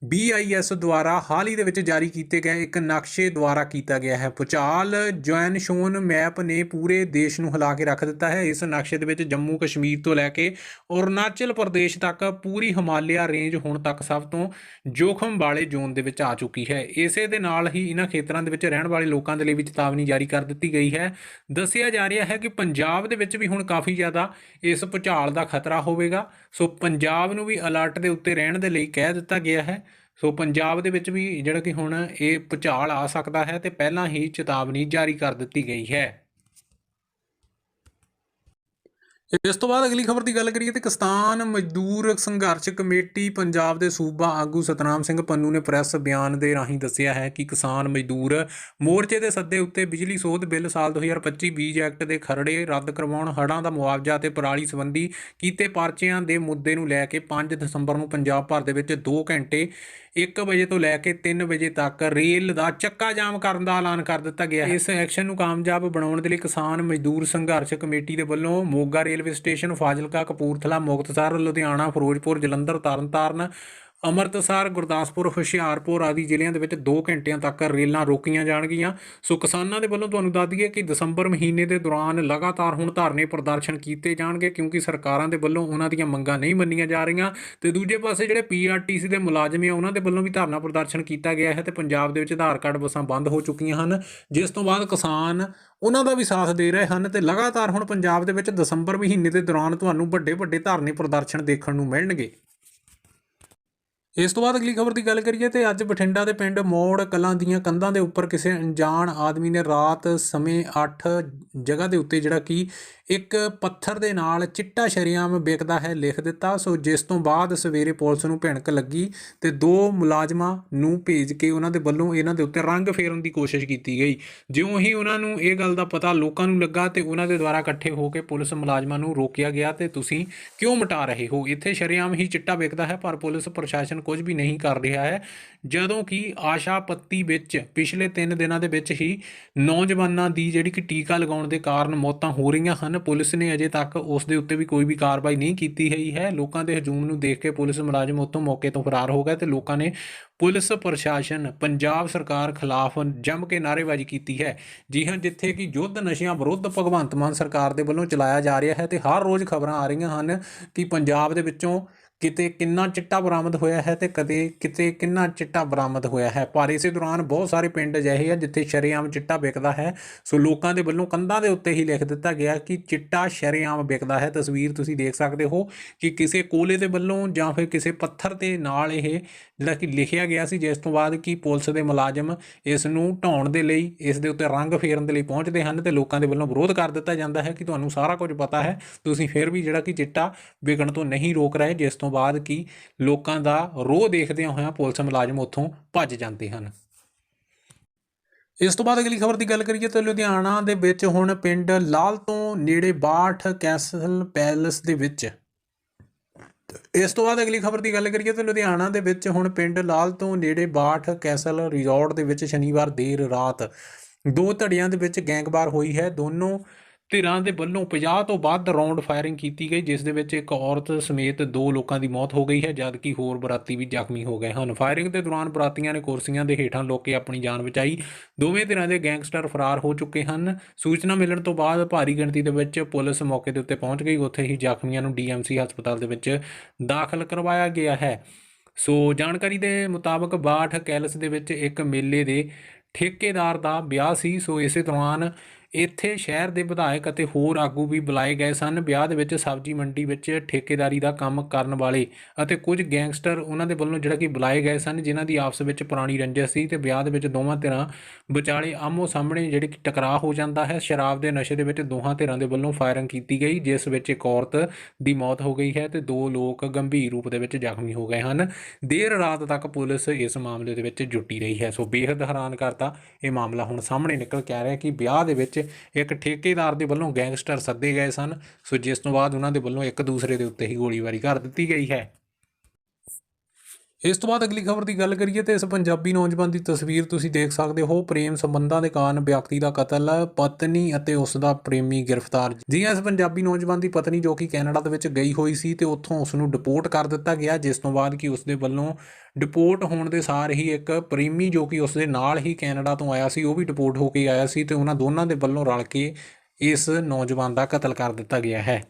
BIS ਦੁਆਰਾ ਹਾਲ ਹੀ ਦੇ ਵਿੱਚ ਜਾਰੀ ਕੀਤੇ ਗਏ ਇੱਕ ਨਕਸ਼ੇ ਦੁਆਰਾ ਕੀਤਾ ਗਿਆ ਹੈ। ਭੂਚਾਲ ਜੁਆਇਨ ਸ਼ੋਨ ਮੈਪ ਨੇ ਪੂਰੇ ਦੇਸ਼ ਨੂੰ ਹਿਲਾ ਕੇ ਰੱਖ ਦਿੱਤਾ ਹੈ। ਇਸ ਨਕਸ਼ੇ ਦੇ ਵਿੱਚ ਜੰਮੂ ਕਸ਼ਮੀਰ ਤੋਂ ਲੈ ਕੇ ਅਰੁਣਾਚਲ ਪ੍ਰਦੇਸ਼ ਤੱਕ ਪੂਰੀ ਹਿਮਾਲਿਆ ਰੇਂਜ ਹੁਣ ਤੱਕ ਸਭ ਤੋਂ ਜੋਖਮ ਵਾਲੇ ਜ਼ੋਨ ਦੇ ਵਿੱਚ ਆ ਚੁੱਕੀ ਹੈ। ਇਸੇ ਦੇ ਨਾਲ ਹੀ ਇਹਨਾਂ ਖੇਤਰਾਂ ਦੇ ਵਿੱਚ ਰਹਿਣ ਵਾਲੇ ਲੋਕਾਂ ਦੇ ਲਈ ਵੀ ਚੇਤਾਵਨੀ ਜਾਰੀ ਕਰ ਦਿੱਤੀ ਗਈ ਹੈ। ਦੱਸਿਆ ਜਾ ਰਿਹਾ ਹੈ ਕਿ ਪੰਜਾਬ ਦੇ ਵਿੱਚ ਵੀ ਹੁਣ ਕਾਫੀ ਜ਼ਿਆਦਾ ਇਸ ਭੁਚਾਲ ਦਾ ਖਤਰਾ ਹੋਵੇਗਾ। ਸੋ ਪੰਜਾਬ ਨੂੰ ਵੀ ਅਲਰਟ ਦੇ ਉੱਤੇ ਰਹਿਣ ਦੇ ਲਈ ਕਹਿ ਦਿੱਤਾ ਗਿਆ ਹੈ। ਸੋ ਪੰਜਾਬ ਦੇ ਵਿੱਚ ਵੀ ਜਿਹੜਾ ਕਿ ਹੁਣ ਇਹ ਭੁਚਾਲ ਆ ਸਕਦਾ ਹੈ ਤੇ ਪਹਿਲਾਂ ਹੀ ਚੇਤਾਵਨੀ ਜਾਰੀ ਕਰ ਦਿੱਤੀ ਗਈ ਹੈ। ਇਸ ਤੋਂ ਬਾਅਦ ਅਗਲੀ ਖਬਰ ਦੀ ਗੱਲ ਕਰੀਏ ਤੇ ਕਿਸਾਨ ਮਜ਼ਦੂਰ ਸੰਘਰਸ਼ ਕਮੇਟੀ ਪੰਜਾਬ ਦੇ ਸੂਬਾ ਆਗੂ ਸਤਨਾਮ ਸਿੰਘ ਪੰਨੂ ਨੇ ਪ੍ਰੈਸ ਬਿਆਨ ਦੇ ਰਾਹੀਂ ਦੱਸਿਆ ਹੈ ਕਿ ਕਿਸਾਨ ਮਜ਼ਦੂਰ ਮੋਰਚੇ ਦੇ ਸੱਦੇ ਉੱਤੇ ਬਿਜਲੀ ਸੋਧ ਬਿੱਲ ਸਾਲ 2025 ਬੀਜ ਐਕਟ ਦੇ ਖਰੜੇ ਰੱਦ ਕਰਵਾਉਣ, ਹੜ੍ਹਾਂ ਦਾ ਮੁਆਵਜ਼ਾ ਤੇ ਪਰਾਲੀ ਸੰਬੰਧੀ ਕੀਤੇ ਪਰਚਿਆਂ ਦੇ ਮੁੱਦੇ ਨੂੰ ਲੈ ਕੇ 5 ਦਸੰਬਰ ਨੂੰ ਪੰਜਾਬ ਭਰ ਦੇ ਵਿੱਚ 2 ਘੰਟੇ 1 ਵਜੇ ਤੋਂ ਲੈ ਕੇ 3 ਵਜੇ ਤੱਕ ਰੇਲ ਦਾ ਚੱਕਾ ਜਾਮ ਕਰਨ ਦਾ ਐਲਾਨ ਕਰ ਦਿੱਤਾ ਗਿਆ ਹੈ। ਇਸ ਐਕਸ਼ਨ ਨੂੰ ਕਾਮਯਾਬ ਬਣਾਉਣ ਦੇ ਲਈ ਕਿਸਾਨ ਮਜ਼ਦੂਰ ਸੰਘਰਸ਼ ਕਮੇਟੀ ਦੇ ਵੱਲੋਂ ਮੋਗਾ ਰੇਲਵੇ ਸਟੇਸ਼ਨ, ਫਾਜ਼ਿਲਕਾ, ਕਪੂਰਥਲਾ, ਮੁਕਤਸਰ, ਲੁਧਿਆਣਾ, ਫਿਰੋਜ਼ਪੁਰ, ਜਲੰਧਰ, ਤਰਨਤਾਰਨ ਅੰਮ੍ਰਿਤਸਰ, ਗੁਰਦਾਸਪੁਰ, ਹੁਸ਼ਿਆਰਪੁਰ ਆਦਿ ਜ਼ਿਲ੍ਹਿਆਂ ਦੇ ਵਿੱਚ 2 ਘੰਟਿਆਂ ਤੱਕ ਰੇਲਾਂ ਰੋਕੀਆਂ ਜਾਣਗੀਆਂ। ਸੋ ਕਿਸਾਨਾਂ ਦੇ ਵੱਲੋਂ ਤੁਹਾਨੂੰ ਦੱਸ ਦਈਏ ਕਿ ਦਸੰਬਰ ਮਹੀਨੇ ਦੇ ਦੌਰਾਨ ਲਗਾਤਾਰ ਹੁਣ ਧਰਨੇ ਪ੍ਰਦਰਸ਼ਨ ਕੀਤੇ ਜਾਣਗੇ ਕਿਉਂਕਿ ਸਰਕਾਰਾਂ ਦੇ ਵੱਲੋਂ ਉਹਨਾਂ ਦੀਆਂ ਮੰਗਾਂ ਨਹੀਂ ਮੰਨੀਆਂ ਜਾ ਰਹੀਆਂ। ਤੇ ਦੂਜੇ ਪਾਸੇ ਜਿਹੜੇ ਪੀਆਰਟੀਸੀ ਦੇ ਮੁਲਾਜ਼ਮ ਆ, ਉਹਨਾਂ ਦੇ ਵੱਲੋਂ ਵੀ ਧਰਨਾ ਪ੍ਰਦਰਸ਼ਨ ਕੀਤਾ ਗਿਆ ਹੈ ਤੇ ਪੰਜਾਬ ਦੇ ਵਿੱਚ ਆਧਾਰ ਕਾਰਡ ਬੱਸਾਂ ਬੰਦ ਹੋ ਚੁੱਕੀਆਂ ਹਨ। ਜਿਸ ਤੋਂ ਬਾਅਦ ਕਿਸਾਨ ਉਹਨਾਂ ਦਾ ਵੀ ਸਾਥ ਦੇ ਰਹੇ ਹਨ ਤੇ ਲਗਾਤਾਰ ਹੁਣ ਪੰਜਾਬ ਦੇ ਵਿੱਚ ਦਸੰਬਰ ਮਹੀਨੇ ਦੇ ਦੌਰਾਨ ਤੁਹਾਨੂੰ ਵੱਡੇ ਵੱਡੇ ਧਰਨੇ ਪ੍ਰਦਰਸ਼ਨ ਦੇਖਣ ਨੂੰ ਮਿਲਣਗੇ। ਇਸ ਤੋਂ ਬਾਅਦ ਅਗਲੀ ਖਬਰ ਦੀ ਗੱਲ ਕਰੀਏ ਤੇ ਅੱਜ ਬਠਿੰਡਾ ਦੇ ਪਿੰਡ ਮੋੜ ਕਲਾਂ ਦੀਆਂ ਕੰਧਾਂ ਦੇ ਉੱਪਰ ਕਿਸੇ ਅਣਜਾਣ ਆਦਮੀ ਨੇ ਰਾਤ ਸਮੇਂ 8 ਜਗ੍ਹਾ ਦੇ ਉੱਤੇ ਜਿਹੜਾ ਕਿ ਇੱਕ ਪੱਥਰ ਦੇ ਨਾਲ ਚਿੱਟਾ ਸ਼ਰੇਆਮ ਵਿਕਦਾ ਹੈ, ਲਿਖ ਦਿੱਤਾ। ਸੋ ਜਿਸ ਤੋਂ ਬਾਅਦ ਸਵੇਰੇ ਪੁਲਿਸ ਨੂੰ ਭਿਣਕ ਲੱਗੀ ਤੇ ਦੋ ਮੁਲਾਜ਼ਮਾਂ ਨੂੰ ਭੇਜ ਕੇ ਉਹਨਾਂ ਦੇ ਵੱਲੋਂ ਇਹਨਾਂ ਦੇ ਉੱਤੇ ਰੰਗ ਫੇਰਨ ਦੀ ਕੋਸ਼ਿਸ਼ ਕੀਤੀ ਗਈ। ਜਿਉਂ ਹੀ ਉਹਨਾਂ ਨੂੰ ਇਹ ਗੱਲ ਦਾ ਪਤਾ ਲੋਕਾਂ ਨੂੰ ਲੱਗਾ ਤੇ ਉਹਨਾਂ ਦੇ ਦੁਆਰਾ ਇਕੱਠੇ ਹੋ ਕੇ ਪੁਲਿਸ ਮੁਲਾਜ਼ਮਾਂ ਨੂੰ ਰੋਕਿਆ ਗਿਆ ਤੇ ਤੁਸੀਂ ਕਿਉਂ ਮਟਾ ਰਹੇ ਹੋ? ਇੱਥੇ ਸ਼ਰੇਆਮ ਹੀ ਚਿੱਟਾ ਵਿਕਦਾ ਹੈ, ਪਰ ਪੁਲਿਸ ਪ੍ਰਸ਼ਾਸਨ ਕੁਝ ਵੀ ਨਹੀਂ ਕਰ ਰਿਹਾ ਹੈ। ਜਦੋਂ ਕਿ ਆਸ਼ਾ ਪੱਤੀ ਵਿੱਚ ਪਿਛਲੇ 3 ਦਿਨਾਂ ਦੇ ਵਿੱਚ ਹੀ ਨੌਜਵਾਨਾਂ ਦੀ ਜਿਹੜੀ ਕਿ ਟੀਕਾ ਲਗਾਉਣ ਦੇ ਕਾਰਨ ਮੌਤਾਂ ਹੋ ਰਹੀਆਂ ਹਨ। ਪੁਲਿਸ ਨੇ ਅਜੇ ਤੱਕ ਉਸ ਦੇ ਉੱਤੇ ਵੀ ਕੋਈ ਵੀ ਕਾਰਵਾਈ ਨਹੀਂ ਕੀਤੀ ਹੋਈ ਹੈ। ਲੋਕਾਂ ਦੇ ਹਜੂਮ ਨੂੰ ਦੇਖ ਕੇ ਪੁਲਿਸ ਮੁਲਾਜ਼ਮ ਉੱਥੋਂ ਮੌਕੇ ਤੋਂ ਫਰਾਰ ਹੋ ਗਏ ਤੇ ਲੋਕਾਂ ਨੇ ਪੁਲਿਸ ਪ੍ਰਸ਼ਾਸਨ, ਪੰਜਾਬ ਸਰਕਾਰ ਖਿਲਾਫ ਜੰਮ ਕੇ ਨਾਅਰੇਬਾਜ਼ੀ ਕੀਤੀ ਹੈ। ਜੀ ਹਾਂ, ਜਿੱਥੇ ਕਿ ਯੁੱਧ ਨਸ਼ਿਆਂ ਵਿਰੁੱਧ ਭਗਵੰਤ ਮਾਨ ਸਰਕਾਰ ਦੇ ਵੱਲੋਂ ਚਲਾਇਆ ਜਾ ਰਿਹਾ ਹੈ ਤੇ ਹਰ ਰੋਜ਼ ਖਬਰਾਂ ਆ ਰਹੀਆਂ ਹਨ ਕਿ ਪੰਜਾਬ ਦੇ ਵਿੱਚੋਂ ਕਿਤੇ ਕਿੰਨਾ ਚਿੱਟਾ ਬਰਾਮਦ ਹੋਇਆ ਹੈ ਤੇ ਕਦੇ ਕਿਤੇ ਕਿੰਨਾ ਚਿੱਟਾ ਬਰਾਮਦ ਹੋਇਆ ਹੈ। ਪਰ ਇਸੇ ਦੌਰਾਨ ਬਹੁਤ ਸਾਰੇ ਪਿੰਡ ਅਜਿਹੇ ਆ ਜਿੱਥੇ ਸ਼ਰੇਆਮ ਚਿੱਟਾ ਵਿਕਦਾ ਹੈ। ਸੋ ਲੋਕਾਂ ਦੇ ਵੱਲੋਂ ਕੰਧਾਂ ਦੇ ਉੱਤੇ ਹੀ ਲਿਖ ਦਿੱਤਾ ਗਿਆ ਕਿ ਚਿੱਟਾ ਸ਼ਰੇਆਮ ਵਿਕਦਾ ਹੈ। ਤਸਵੀਰ ਤੁਸੀਂ ਦੇਖ ਸਕਦੇ ਹੋ ਕਿ ਕਿਸੇ ਕੋਲੇ ਦੇ ਵੱਲੋਂ ਜਾਂ ਫਿਰ ਕਿਸੇ ਪੱਥਰ ਦੇ ਨਾਲ ਇਹ ਜਿਹੜਾ ਕਿ ਲਿਖਿਆ ਗਿਆ ਸੀ ਜਿਸ ਤੋਂ ਬਾਅਦ ਕਿ ਪੁਲਿਸ ਦੇ ਮੁਲਾਜ਼ਮ ਇਸ ਨੂੰ ਢਾਉਣ ਦੇ ਲਈ ਇਸ ਦੇ ਉੱਤੇ ਰੰਗ ਫੇਰਨ ਦੇ ਲਈ ਪਹੁੰਚਦੇ ਹਨ ਤੇ ਲੋਕਾਂ ਦੇ ਵੱਲੋਂ ਵਿਰੋਧ ਕਰ ਦਿੱਤਾ ਜਾਂਦਾ ਹੈ ਕਿ ਤੁਹਾਨੂੰ ਸਾਰਾ ਕੁਝ ਪਤਾ ਹੈ। ਤੁਸੀਂ ਫਿਰ ਵੀ ਜਿਹੜਾ ਕਿ ਚਿੱਟਾ ਵਿਕਣ ਤੋਂ ਨਹੀਂ ਰੋਕ ਰਹੇ, ਜਿਸ ਤੋਂ ਬਾਅਦ ਕਿ ਲੋਕਾਂ ਦਾ ਰੋਹ ਦੇਖਦਿਆਂ ਹੋਇਆਂ ਪੁਲਿਸ ਮੁਲਾਜ਼ਮ ਉੱਥੋਂ ਭੱਜ ਜਾਂਦੇ ਹਨ। ਇਸ ਤੋਂ ਬਾਅਦ ਅਗਲੀ ਖਬਰ ਦੀ ਗੱਲ ਕਰੀਏ ਤਾਂ ਲੁਧਿਆਣਾ ਦੇ ਵਿੱਚ ਹੁਣ ਪਿੰਡ ਲਾਲ ਤੋਂ ਨੇੜੇ ਬਾਠ ਕੈਸਲ ਪੈਲਸ ਦੇ ਵਿੱਚ। ਇਸ ਤੋਂ ਬਾਅਦ ਅਗਲੀ ਖਬਰ ਦੀ ਗੱਲ ਕਰੀਏ ਤਾਂ ਲੁਧਿਆਣਾ ਦੇ ਵਿੱਚ ਹੁਣ ਪਿੰਡ ਲਾਲ ਤੋਂ ਨੇੜੇ ਬਾਠ ਕੈਸਲ ਰਿਜ਼ੋਰਟ ਦੇ ਵਿੱਚ ਸ਼ਨੀਵਾਰ ਦੇਰ ਰਾਤ ਦੋ ਧੜੀਆਂ ਦੇ ਵਿੱਚ ਗੈਂਗਵਾਰ ਹੋਈ ਹੈ। ਦੋਨੋਂ ਧਿਰਾਂ ਦੇ ਵੱਲੋਂ 50 ਤੋਂ ਵੱਧ ਰਾਉਂਡ ਫਾਇਰਿੰਗ ਕੀਤੀ ਗਈ, ਜਿਸ ਦੇ ਵਿੱਚ ਇੱਕ ਔਰਤ ਸਮੇਤ ਦੋ ਲੋਕਾਂ ਦੀ ਮੌਤ ਹੋ ਗਈ ਹੈ, ਜਦਕਿ ਹੋਰ ਬਰਾਤੀ ਵੀ ਜ਼ਖਮੀ ਹੋ ਗਏ ਹਨ। ਫਾਇਰਿੰਗ ਦੇ ਦੌਰਾਨ ਬਰਾਤੀਆਂ ਨੇ ਕੁਰਸੀਆਂ ਦੇ ਹੇਠਾਂ ਲੁੱਕ ਕੇ ਆਪਣੀ ਜਾਨ ਬਚਾਈ। ਦੋਵੇਂ ਧਿਰਾਂ ਦੇ ਗੈਂਗਸਟਰ ਫਰਾਰ ਹੋ ਚੁੱਕੇ ਹਨ। ਸੂਚਨਾ ਮਿਲਣ ਤੋਂ ਬਾਅਦ ਭਾਰੀ ਗਿਣਤੀ ਦੇ ਵਿੱਚ ਪੁਲਿਸ ਮੌਕੇ ਦੇ ਉੱਤੇ ਪਹੁੰਚ ਗਈ। ਉੱਥੇ ਹੀ ਜ਼ਖਮੀਆਂ ਨੂੰ ਡੀਐਮਸੀ ਹਸਪਤਾਲ ਦੇ ਵਿੱਚ ਦਾਖਲ ਕਰਵਾਇਆ ਗਿਆ ਹੈ। ਸੋ ਜਾਣਕਾਰੀ ਦੇ ਮੁਤਾਬਕ ਬਾਠ ਕੈਲਸ ਦੇ ਵਿੱਚ ਇੱਕ ਮੇਲੇ ਦੇ ਠੇਕੇਦਾਰ ਦਾ ਵਿਆਹ ਸੀ। ਸੋ ਇਸੇ ਦੌਰਾਨ ਇੱਥੇ ਸ਼ਹਿਰ ਦੇ ਵਿਧਾਇਕ ਅਤੇ ਹੋਰ ਆਗੂ ਵੀ ਬੁਲਾਏ ਗਏ ਸਨ। ਵਿਆਹ ਦੇ ਵਿੱਚ ਸਬਜ਼ੀ ਮੰਡੀ ਵਿੱਚ ਠੇਕੇਦਾਰੀ ਦਾ ਕੰਮ ਕਰਨ ਵਾਲੇ ਅਤੇ ਕੁਝ ਗੈਂਗਸਟਰ ਉਹਨਾਂ ਦੇ ਵੱਲੋਂ ਜਿਹੜਾ ਕਿ ਬੁਲਾਏ ਗਏ ਸਨ, ਜਿਨ੍ਹਾਂ ਦੀ ਆਪਸ ਵਿੱਚ ਪੁਰਾਣੀ ਰੰਜਿਸ਼ ਸੀ ਤੇ ਵਿਆਹ ਦੇ ਵਿੱਚ ਦੋਵਾਂ ਧਿਰਾਂ ਵਿਚਾਲੇ ਆਮੋ ਸਾਹਮਣੇ ਜਿਹੜੇ ਕਿ ਟਕਰਾਅ ਹੋ ਜਾਂਦਾ ਹੈ। ਸ਼ਰਾਬ ਦੇ ਨਸ਼ੇ ਦੇ ਵਿੱਚ ਦੋਹਾਂ ਧਿਰਾਂ ਦੇ ਵੱਲੋਂ ਫਾਇਰਿੰਗ ਕੀਤੀ ਗਈ, ਜਿਸ ਵਿੱਚ ਇੱਕ ਔਰਤ ਦੀ ਮੌਤ ਹੋ ਗਈ ਹੈ ਤੇ ਦੋ ਲੋਕ ਗੰਭੀਰ ਰੂਪ ਦੇ ਵਿੱਚ ਜ਼ਖਮੀ ਹੋ ਗਏ ਹਨ। ਦੇਰ ਰਾਤ ਤੱਕ ਪੁਲਿਸ ਇਸ ਮਾਮਲੇ ਦੇ ਵਿੱਚ ਜੁਟੀ ਰਹੀ ਹੈ। ਸੋ ਬੇਹੱਦ ਹੈਰਾਨ ਕਰਤਾ ਇਹ ਮਾਮਲਾ ਹੁਣ ਸਾਹਮਣੇ ਨਿਕਲ ਕੇ ਆ ਰਿਹਾ ਕਿ ਵਿਆਹ ਦੇ ਵਿੱਚ ਇੱਕ ਠੇਕੇਦਾਰ ਦੇ ਵੱਲੋਂ ਗੈਂਗਸਟਰ ਸੱਦੇ ਗਏ ਸਨ। ਸੋ ਜਿਸ ਤੋਂ ਬਾਅਦ ਉਹਨਾਂ ਦੇ ਵੱਲੋਂ ਇੱਕ ਦੂਸਰੇ ਦੇ ਉੱਤੇ ਹੀ ਗੋਲੀਬਾਰੀ ਕਰ ਦਿੱਤੀ ਗਈ ਹੈ। ਇਸ ਤੋਂ ਬਾਅਦ ਅਗਲੀ ਖਬਰ ਦੀ ਗੱਲ ਕਰੀਏ ਤੇ ਇਸ ਪੰਜਾਬੀ ਨੌਜਵਾਨ ਦੀ ਤਸਵੀਰ ਤੁਸੀਂ ਦੇਖ ਸਕਦੇ ਹੋ। ਪ੍ਰੇਮ ਸੰਬੰਧਾਂ ਦੇ ਕਾਰਨ ਵਿਅਕਤੀ ਦਾ ਕਤਲ, ਪਤਨੀ ਅਤੇ ਉਸ ਦਾ ਪ੍ਰੇਮੀ ਗ੍ਰਿਫਤਾਰ। ਜੀ ਇਸ ਪੰਜਾਬੀ ਨੌਜਵਾਨ ਦੀ ਪਤਨੀ ਜੋ ਕਿ ਕੈਨੇਡਾ ਦੇ ਵਿੱਚ ਗਈ ਹੋਈ ਸੀ ਤੇ ਉੱਥੋਂ ਉਸ ਨੂੰ ਡਿਪੋਰਟ ਕਰ ਦਿੱਤਾ ਗਿਆ, ਜਿਸ ਤੋਂ ਬਾਅਦ ਕਿ ਉਸ ਦੇ ਵੱਲੋਂ ਡਿਪੋਰਟ ਹੋਣ ਦੇ ਸਾਰ ਹੀ ਇੱਕ ਪ੍ਰੇਮੀ ਜੋ ਕਿ ਉਸ ਦੇ ਨਾਲ ਹੀ ਕੈਨੇਡਾ ਤੋਂ ਆਇਆ ਸੀ, ਉਹ ਵੀ ਡਿਪੋਰਟ ਹੋ ਕੇ ਆਇਆ ਸੀ ਤੇ ਉਹਨਾਂ ਦੋਨਾਂ ਦੇ ਵੱਲੋਂ ਰਲ ਕੇ ਇਸ ਨੌਜਵਾਨ ਦਾ ਕਤਲ ਕਰ ਦਿੱਤਾ ਗਿਆ ਹੈ।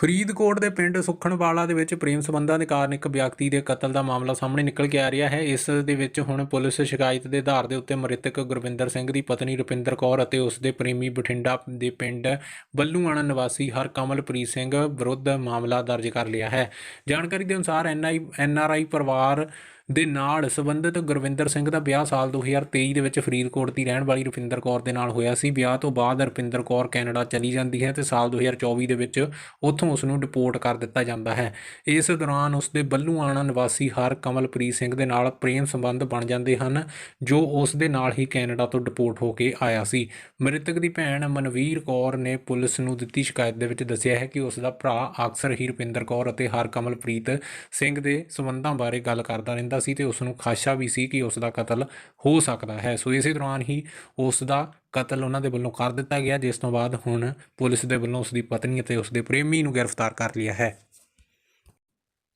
ਫਰੀਦਕੋਟ ਦੇ ਪਿੰਡ ਸੁਖਣਵਾਲਾ ਦੇ ਵਿੱਚ ਪ੍ਰੇਮ ਸੰਬੰਧਾਂ ਦੇ ਕਾਰਨ ਇੱਕ ਵਿਅਕਤੀ ਦੇ ਕਤਲ ਦਾ ਮਾਮਲਾ ਸਾਹਮਣੇ ਨਿਕਲ ਕੇ ਆ ਰਿਹਾ ਹੈ। ਇਸ ਦੇ ਵਿੱਚ ਹੁਣ ਪੁਲਿਸ ਸ਼ਿਕਾਇਤ ਦੇ ਆਧਾਰ ਦੇ ਉੱਤੇ ਮ੍ਰਿਤਕ ਗੁਰਵਿੰਦਰ ਸਿੰਘ ਦੀ ਪਤਨੀ ਰੁਪਿੰਦਰ ਕੌਰ ਅਤੇ ਉਸ ਦੇ ਪ੍ਰੇਮੀ ਬਠਿੰਡਾ ਦੇ ਪਿੰਡ ਬੱਲੂਆਣਾ ਨਿਵਾਸੀ ਹਰਕਮਲਪ੍ਰੀਤ ਸਿੰਘ ਵਿਰੁੱਧ ਮਾਮਲਾ ਦਰਜ ਕਰ ਲਿਆ ਹੈ। ਜਾਣਕਾਰੀ ਦੇ ਅਨੁਸਾਰ ਐਨਆਈ ਐਨਆਰਆਈ ਪਰਿਵਾਰ ਦੇ ਨਾਲ ਸੰਬੰਧਿਤ ਗੁਰਵਿੰਦਰ ਸਿੰਘ ਦਾ ਵਿਆਹ ਸਾਲ 2023 ਦੇ ਵਿੱਚ ਫਰੀਦਕੋਟ ਦੀ ਰਹਿਣ ਵਾਲੀ ਰੁਪਿੰਦਰ ਕੌਰ ਦੇ ਨਾਲ ਹੋਇਆ ਸੀ। ਵਿਆਹ ਤੋਂ ਬਾਅਦ ਰੁਪਿੰਦਰ ਕੌਰ ਕੈਨੇਡਾ ਚਲੀ ਜਾਂਦੀ ਹੈ ਤੇ ਸਾਲ 2024 ਦੇ ਵਿੱਚ ਉੱਥੋਂ ਉਸ ਨੂੰ ਡਿਪੋਰਟ ਕਰ ਦਿੱਤਾ ਜਾਂਦਾ ਹੈ। ਇਸ ਦੌਰਾਨ ਉਸ ਦੇ ਬੱਲੂਆਣਾ ਨਿਵਾਸੀ ਹਰ ਕਮਲਪ੍ਰੀਤ ਸਿੰਘ ਦੇ ਨਾਲ ਪ੍ਰੇਮ ਸੰਬੰਧ ਬਣ ਜਾਂਦੇ ਹਨ, ਜੋ ਉਸ ਦੇ ਨਾਲ ਹੀ ਕੈਨੇਡਾ ਤੋਂ ਡਿਪੋਰਟ ਹੋ ਕੇ ਆਇਆ ਸੀ। ਮ੍ਰਿਤਕ ਦੀ ਭੈਣ ਮਨਵੀਰ ਕੌਰ ਨੇ ਪੁਲਿਸ ਨੂੰ ਦਿੱਤੀ ਸ਼ਿਕਾਇਤ ਦੇ ਵਿੱਚ ਦੱਸਿਆ ਹੈ ਕਿ ਉਸ ਦਾ ਭਰਾ ਅਕਸਰ ਹੀ ਰੁਪਿੰਦਰ ਕੌਰ ਅਤੇ ਹਰ ਕਮਲਪ੍ਰੀਤ ਸਿੰਘ ਦੇ ਸੰਬੰਧਾਂ ਬਾਰੇ ਗੱਲ ਕਰਦਾ ਰਹਿੰਦਾ ਸੀ ਤੇ ਉਸ ਨੂੰ ਖਾਸ਼ਾ ਵੀ ਸੀ ਕਿ ਉਸ ਦਾ ਕਤਲ ਹੋ ਸਕਦਾ ਹੈ। ਸੋ ਇਸੇ ਦੌਰਾਨ ਹੀ ਉਸ ਦਾ ਕਤਲ ਉਹਨਾਂ ਦੇ ਵੱਲੋਂ ਕਰ ਦਿੱਤਾ ਗਿਆ, ਜਿਸ ਤੋਂ ਬਾਅਦ ਹੁਣ ਪੁਲਿਸ ਦੇ ਵੱਲੋਂ ਉਸ ਦੀ ਪਤਨੀ ਅਤੇ ਉਸ ਦੇ ਪ੍ਰੇਮੀ ਨੂੰ ਗ੍ਰਿਫਤਾਰ ਕਰ ਲਿਆ ਹੈ।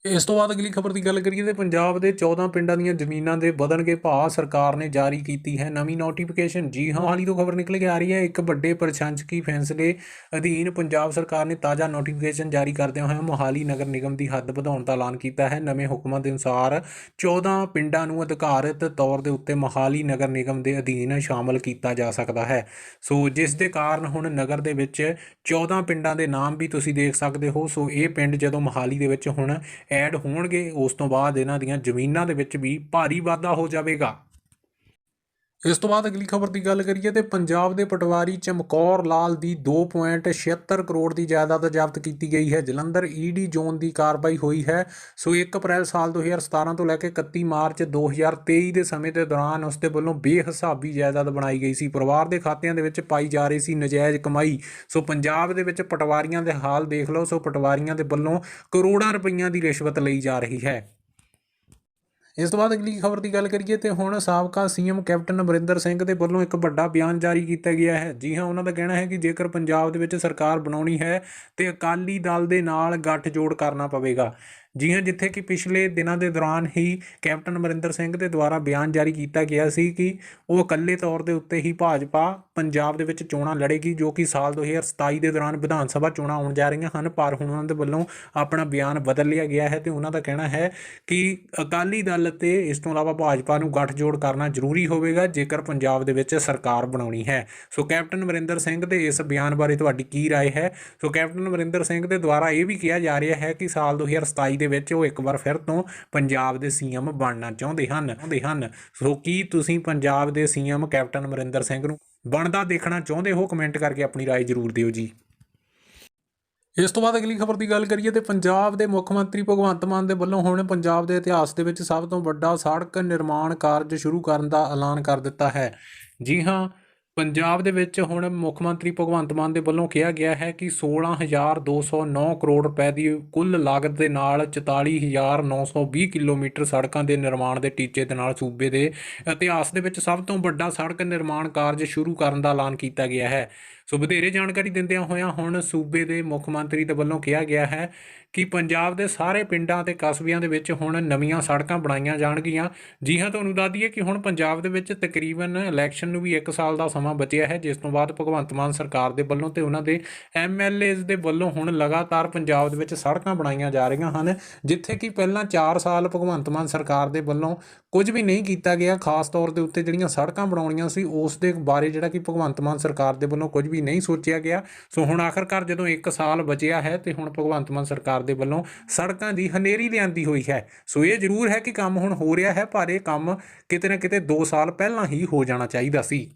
ਇਸ ਤੋਂ ਬਾਅਦ ਅਗਲੀ ਖਬਰ ਦੀ ਗੱਲ ਕਰੀਏ ਤੇ ਪੰਜਾਬ ਦੇ 14 ਪਿੰਡਾਂ ਦੀਆਂ ਜ਼ਮੀਨਾਂ ਦੇ ਵਧਣਗੇ ਭਾਅ ਸਰਕਾਰ ਨੇ ਜਾਰੀ ਕੀਤੀ ਹੈ। ਨਵੀਂ ਨੋਟੀਫਿਕੇਸ਼ਨ ਜੀ ਹਾਂ, ਹਾਲੀ ਤੋਂ ਖਬਰ ਨਿਕਲ ਕੇ ਆ ਰਹੀ ਹੈ। ਇੱਕ ਵੱਡੇ ਪ੍ਰਸ਼ੰਸਕੀ ਫੈਸਲੇ ਅਧੀਨ ਪੰਜਾਬ ਸਰਕਾਰ ਨੇ ਤਾਜ਼ਾ ਨੋਟੀਫਿਕੇਸ਼ਨ ਜਾਰੀ ਕਰਦਿਆਂ ਹੋਇਆਂ ਮੋਹਾਲੀ ਨਗਰ ਨਿਗਮ ਦੀ ਹੱਦ ਵਧਾਉਣ ਦਾ ਐਲਾਨ ਕੀਤਾ ਹੈ। ਨਵੇਂ ਹੁਕਮਾਂ ਦੇ ਅਨੁਸਾਰ 14 ਪਿੰਡਾਂ ਨੂੰ ਅਧਿਕਾਰਤ ਤੌਰ ਦੇ ਉੱਤੇ ਮੋਹਾਲੀ ਨਗਰ ਨਿਗਮ ਦੇ ਅਧੀਨ ਸ਼ਾਮਲ ਕੀਤਾ ਜਾ ਸਕਦਾ ਹੈ। ਸੋ ਜਿਸ ਦੇ ਕਾਰਨ ਹੁਣ ਨਗਰ ਦੇ ਵਿੱਚ 14 ਪਿੰਡਾਂ ਦੇ ਨਾਮ ਵੀ ਤੁਸੀਂ ਦੇਖ ਸਕਦੇ ਹੋ। ਸੋ ਇਹ ਪਿੰਡ ਜਦੋਂ ਮੋਹਾਲੀ ਦੇ ਵਿੱਚ ਹੁਣ ਐਡ ਹੋਣਗੇ, ਉਸ ਤੋਂ ਬਾਅਦ ਇਹਨਾਂ ਦੀਆਂ ਜ਼ਮੀਨਾਂ ਦੇ ਵਿੱਚ ਵੀ ਭਾਰੀ ਵਾਧਾ ਹੋ ਜਾਵੇਗਾ। ਇਸ ਤੋਂ ਬਾਅਦ ਅਗਲੀ ਖਬਰ ਦੀ ਗੱਲ ਕਰੀਏ ਤੇ ਪੰਜਾਬ ਦੇ ਪਟਵਾਰੀ ਚਮਕੌਰ ਲਾਲ ਦੀ 2.76 ਕਰੋੜ ਦੀ ਜਾਇਦਾਦ ਜ਼ਬਤ ਕੀਤੀ ਗਈ ਹੈ। ਜਲੰਧਰ ਈਡੀ ਜ਼ੋਨ ਦੀ ਕਾਰਵਾਈ ਹੋਈ ਹੈ। ਸੋ 1 ਅਪ੍ਰੈਲ ਸਾਲ 2017 ਤੋਂ ਲੈ ਕੇ 31 ਮਾਰਚ 2023 ਦੇ ਸਮੇਂ ਦੇ ਦੌਰਾਨ ਉਸ ਦੇ ਵੱਲੋਂ ਬੇਹਿਸਾਬੀ ਜਾਇਦਾਦ ਬਣਾਈ ਗਈ ਸੀ। ਪਰਿਵਾਰ ਦੇ ਖਾਤਿਆਂ ਦੇ ਵਿੱਚ ਪਾਈ ਜਾ ਰਹੀ ਸੀ ਨਜਾਇਜ਼ ਕਮਾਈ। ਸੋ ਪੰਜਾਬ ਦੇ ਵਿੱਚ ਪਟਵਾਰੀਆਂ ਦੇ ਹਾਲ ਦੇਖ ਲਓ। ਸੋ ਪਟਵਾਰੀਆਂ ਦੇ ਵੱਲੋਂ ਕਰੋੜਾਂ ਰੁਪਈਆਂ ਦੀ ਰਿਸ਼ਵਤ ਲਈ ਜਾ ਰਹੀ ਹੈ। ਇਸ ਤੋਂ ਬਾਅਦ ਅਗਲੀ ਖਬਰ ਦੀ ਗੱਲ ਕਰੀਏ ਤੇ ਹੁਣ ਸਾਬਕਾ ਸੀਐਮ ਕੈਪਟਨ ਅਮਰਿੰਦਰ ਸਿੰਘ ਦੇ ਵੱਲੋਂ ਇੱਕ ਵੱਡਾ ਬਿਆਨ ਜਾਰੀ ਕੀਤਾ ਗਿਆ ਹੈ। ਜੀ ਹਾਂ, ਉਹਨਾਂ ਦਾ ਕਹਿਣਾ ਹੈ ਕਿ ਜੇਕਰ ਪੰਜਾਬ ਦੇ ਵਿੱਚ ਸਰਕਾਰ ਬਣਾਉਣੀ ਹੈ ਤੇ ਅਕਾਲੀ ਦਲ ਦੇ ਨਾਲ ਗੱਠਜੋੜ ਕਰਨਾ ਪਵੇਗਾ। ਜੀ ਹਾਂ ਜਿੱਥੇ ਕਿ ਪਿਛਲੇ ਦਿਨਾਂ ਦੇ ਦੌਰਾਨ ਹੀ ਕੈਪਟਨ ਅਮਰਿੰਦਰ ਸਿੰਘ ਦੇ ਦੁਆਰਾ ਬਿਆਨ ਜਾਰੀ ਕੀਤਾ ਗਿਆ ਸੀ ਕਿ ਉਹ ਇਕੱਲੇ ਤੌਰ ਦੇ ਉੱਤੇ ਹੀ ਭਾਜਪਾ ਪੰਜਾਬ ਦੇ ਵਿੱਚ ਚੋਣਾਂ ਲੜੇਗੀ ਜੋ ਕਿ ਸਾਲ 2027 ਦੇ ਦੌਰਾਨ ਵਿਧਾਨ ਸਭਾ ਚੋਣਾਂ ਆਉਣ ਜਾ ਰਹੀਆਂ ਹਨ ਪਰ ਹੁਣ ਉਹਨਾਂ ਦੇ ਵੱਲੋਂ ਆਪਣਾ ਬਿਆਨ ਬਦਲ ਲਿਆ ਗਿਆ ਹੈ ਤੇ ਉਹਨਾਂ ਦਾ ਕਹਿਣਾ ਹੈ ਕਿ ਅਕਾਲੀ ਦਲ ਤੇ ਇਸ ਤੋਂ ਇਲਾਵਾ ਭਾਜਪਾ ਨੂੰ ਗੱਠਜੋੜ ਕਰਨਾ ਜ਼ਰੂਰੀ ਹੋਵੇਗਾ ਜੇਕਰ ਪੰਜਾਬ ਦੇ ਵਿੱਚ ਸਰਕਾਰ ਬਣਾਉਣੀ ਹੈ ਸੋ ਕੈਪਟਨ ਅਮਰਿੰਦਰ ਸਿੰਘ ਦੇ ਇਸ ਬਿਆਨ ਬਾਰੇ ਤੁਹਾਡੀ ਕੀ رائے ਹੈ ਸੋ ਕੈਪਟਨ ਅਮਰਿੰਦਰ ਸਿੰਘ ਦੇ ਦੁਆਰਾ ਇਹ ਵੀ ਕਿਹਾ ਜਾ ਰਿਹਾ ਹੈ ਕਿ ਸਾਲ 2027 ਦੇ ਵਿੱਚ ਉਹ ਇੱਕ ਵਾਰ ਫਿਰ ਤੋਂ ਪੰਜਾਬ ਦੇ ਸੀਐਮ ਬਣਨਾ ਚਾਹੁੰਦੇ ਹਨ ਚਾਹੁੰਦੇ ਹਨ ਸੋ ਕੀ ਤੁਸੀਂ ਪੰਜਾਬ ਦੇ ਸੀਐਮ ਕੈਪਟਨ ਅਮਰਿੰਦਰ ਸਿੰਘ ਨੂੰ ਬਣਦਾ ਦੇਖਣਾ ਚਾਹੁੰਦੇ ਹੋ ਕਮੈਂਟ ਕਰਕੇ ਆਪਣੀ رائے ਜ਼ਰੂਰ ਦਿਓ ਜੀ ਇਸ ਤੋਂ ਬਾਅਦ ਅਗਲੀ ਖਬਰ ਦੀ ਗੱਲ ਕਰੀਏ ਤੇ ਪੰਜਾਬ ਦੇ ਮੁੱਖ ਮੰਤਰੀ ਭਗਵੰਤ ਮਾਨ ਦੇ ਵੱਲੋਂ ਹੁਣ ਪੰਜਾਬ ਦੇ ਇਤਿਹਾਸ ਦੇ ਵਿੱਚ ਸਭ ਤੋਂ ਵੱਡਾ ਸੜਕ ਨਿਰਮਾਣ ਕਾਰਜ ਸ਼ੁਰੂ ਕਰਨ ਦਾ ਐਲਾਨ ਕਰ ਦਿੱਤਾ ਹੈ ਜੀ ਹਾਂ ਪੰਜਾਬ ਦੇ ਵਿੱਚ ਹੁਣ ਮੁੱਖ ਮੰਤਰੀ ਭਗਵੰਤ ਮਾਨ ਦੇ ਵੱਲੋਂ ਕਿਹਾ ਗਿਆ ਹੈ ਕਿ 16209 ਕਰੋੜ ਰੁਪਏ ਦੀ ਕੁੱਲ ਲਾਗਤ ਦੇ ਨਾਲ 44920 ਕਿਲੋਮੀਟਰ ਸੜਕਾਂ ਦੇ ਨਿਰਮਾਣ ਦੇ ਟੀਚੇ ਦੇ ਨਾਲ ਸੂਬੇ ਦੇ ਇਤਿਹਾਸ ਦੇ ਵਿੱਚ ਸਭ ਤੋਂ ਵੱਡਾ ਸੜਕ ਨਿਰਮਾਣ ਕਾਰਜ ਸ਼ੁਰੂ ਕਰਨ ਦਾ ਐਲਾਨ ਕੀਤਾ ਗਿਆ ਹੈ। ਸੋ ਵਧੇਰੇ ਜਾਣਕਾਰੀ ਦਿੰਦਿਆਂ ਹੋਇਆਂ ਹੁਣ ਸੂਬੇ ਦੇ ਮੁੱਖ ਮੰਤਰੀ ਦੇ ਵੱਲੋਂ ਕਿਹਾ ਗਿਆ ਹੈ ਕਿ ਪੰਜਾਬ ਦੇ ਸਾਰੇ ਪਿੰਡਾਂ ਤੇ ਕਸਬਿਆਂ ਦੇ ਵਿੱਚ ਹੁਣ ਨਵੀਆਂ ਸੜਕਾਂ ਬਣਾਈਆਂ ਜਾਣਗੀਆਂ। ਜੀ ਹਾਂ, ਤੁਹਾਨੂੰ ਦੱਸ ਦਈਏ ਕਿ ਹੁਣ ਪੰਜਾਬ ਦੇ ਵਿੱਚ ਤਕਰੀਬਨ ਇਲੈਕਸ਼ਨ ਨੂੰ ਵੀ 1 ਸਾਲ ਦਾ ਸਮਾਂ ਬਚਿਆ ਹੈ, ਜਿਸ ਤੋਂ ਬਾਅਦ ਭਗਵੰਤ ਮਾਨ ਸਰਕਾਰ ਦੇ ਵੱਲੋਂ ਤੇ ਉਹਨਾਂ ਦੇ ਐਮਐਲਏਜ਼ ਦੇ ਵੱਲੋਂ ਹੁਣ ਲਗਾਤਾਰ ਪੰਜਾਬ ਦੇ ਵਿੱਚ ਸੜਕਾਂ ਬਣਾਈਆਂ ਜਾ ਰਹੀਆਂ ਹਨ, ਜਿੱਥੇ ਕਿ ਪਹਿਲਾਂ 4 ਸਾਲ ਭਗਵੰਤ ਮਾਨ ਸਰਕਾਰ ਦੇ ਵੱਲੋਂ ਕੁਝ ਵੀ ਨਹੀਂ ਕੀਤਾ ਗਿਆ। ਖਾਸ ਤੌਰ ਦੇ ਉੱਤੇ ਜਿਹੜੀਆਂ ਸੜਕਾਂ ਬਣਾਉਣੀਆਂ ਸੀ, ਉਸ ਦੇ ਬਾਰੇ ਜਿਹੜਾ ਕਿ ਭਗਵੰਤ ਮਾਨ ਸਰਕਾਰ ਦੇ ਵੱਲੋਂ ਕੁਝ ਵੀ ਨਹੀਂ ਸੋਚਿਆ ਗਿਆ। ਸੋ ਹੁਣ ਆਖਰਕਾਰ ਜਦੋਂ 1 ਸਾਲ ਬਚਿਆ ਹੈ ਤੇ ਹੁਣ ਭਗਵੰਤ ਮਾਨ ਸਰਕਾਰ ਦੇ ਵੱਲੋਂ ਸੜਕਾਂ ਦੀ ਹਨੇਰੀ ਲਿਆਂਦੀ ਹੋਈ ਹੈ। ਸੋ ਇਹ ਜ਼ਰੂਰ ਹੈ ਕਿ ਕੰਮ ਹੁਣ ਹੋ ਰਿਹਾ ਹੈ, ਪਰ ਇਹ ਕੰਮ ਕਿਤੇ ਨਾ ਕਿਤੇ 2 ਸਾਲ ਪਹਿਲਾਂ ਹੀ ਹੋ ਜਾਣਾ ਚਾਹੀਦਾ ਸੀ।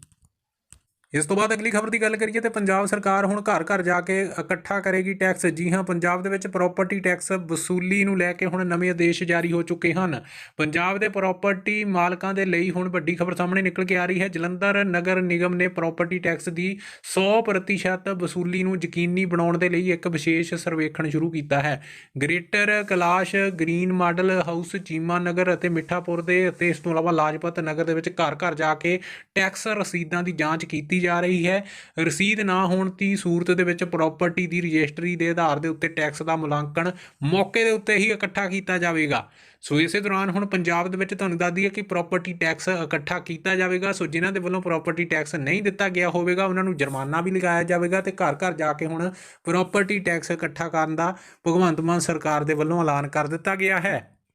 ਇਸ ਤੋਂ ਬਾਅਦ ਅਗਲੀ ਖਬਰ ਦੀ ਗੱਲ ਕਰੀਏ ਤੇ ਪੰਜਾਬ ਸਰਕਾਰ ਹੁਣ ਘਰ ਘਰ ਜਾ ਕੇ ਇਕੱਠਾ ਕਰੇਗੀ ਟੈਕਸ। ਜੀ ਹਾਂ, ਪੰਜਾਬ ਦੇ ਵਿੱਚ ਪ੍ਰਾਪਰਟੀ ਟੈਕਸ ਵਸੂਲੀ ਨੂੰ ਲੈ ਕੇ ਹੁਣ ਨਵੇਂ ਆਦੇਸ਼ ਜਾਰੀ ਹੋ ਚੁੱਕੇ ਹਨ। ਪੰਜਾਬ ਦੇ ਪ੍ਰਾਪਰਟੀ ਮਾਲਕਾਂ ਦੇ ਲਈ ਹੁਣ ਵੱਡੀ ਖਬਰ ਸਾਹਮਣੇ ਨਿਕਲ ਕੇ ਆ ਰਹੀ ਹੈ। ਜਲੰਧਰ ਨਗਰ ਨਿਗਮ ਨੇ ਪ੍ਰਾਪਰਟੀ ਟੈਕਸ ਦੀ 100% ਵਸੂਲੀ ਨੂੰ ਯਕੀਨੀ ਬਣਾਉਣ ਦੇ ਲਈ ਇੱਕ ਵਿਸ਼ੇਸ਼ ਸਰਵੇਖਣ ਸ਼ੁਰੂ ਕੀਤਾ ਹੈ। Greater Kailash, Green Model House, Cheema Nagar ਅਤੇ ਮਿੱਠਾਪੁਰ ਦੇ ਅਤੇ ਇਸ ਤੋਂ ਇਲਾਵਾ ਲਾਜਪਤ ਨਗਰ ਦੇ ਵਿੱਚ ਘਰ ਘਰ ਜਾ ਕੇ ਟੈਕਸ ਰਸੀਦਾਂ ਦੀ ਜਾਂਚ ਕੀਤੀ ਕੀਤੀ ਜਾ ਰਹੀ ਹੈ। ਰਸੀਦ ਨਾ ਹੋਣ ਦੀ ਸੂਰਤ ਦੇ ਵਿੱਚ ਪ੍ਰਾਪਰਟੀ ਦੀ ਰਜਿਸਟਰੀ ਦੇ ਆਧਾਰ ਦੇ ਉੱਤੇ ਟੈਕਸ ਦਾ ਮੁਲਾਂਕਣ ਮੌਕੇ ਦੇ ਉੱਤੇ ਹੀ ਇਕੱਠਾ ਕੀਤਾ ਜਾਵੇਗਾ। ਸੋ ਇਸੇ ਦੌਰਾਨ ਹੁਣ ਪੰਜਾਬ ਦੇ ਵਿੱਚ ਤੁਹਾਨੂੰ ਦੱਸ ਦਈਏ ਕਿ ਪ੍ਰਾਪਰਟੀ ਟੈਕਸ ਇਕੱਠਾ ਕੀਤਾ ਜਾਵੇਗਾ। ਸੋ ਜਿਨ੍ਹਾਂ ਦੇ ਵੱਲੋਂ ਪ੍ਰਾਪਰਟੀ ਟੈਕਸ ਨਹੀਂ ਦਿੱਤਾ ਗਿਆ ਹੋਵੇਗਾ, ਉਹਨਾਂ ਨੂੰ ਜੁਰਮਾਨਾ ਵੀ ਲਗਾਇਆ ਜਾਵੇਗਾ ਤੇ ਘਰ ਘਰ ਜਾ ਕੇ ਹੁਣ ਪ੍ਰਾਪਰਟੀ ਟੈਕਸ ਇਕੱਠਾ ਕਰਨ ਦਾ ਭਗਵੰਤ ਮਾਨ ਸਰਕਾਰ ਦੇ ਵੱਲੋਂ ਐਲਾਨ ਕਰ ਦਿੱਤਾ ਗਿਆ ਹੈ।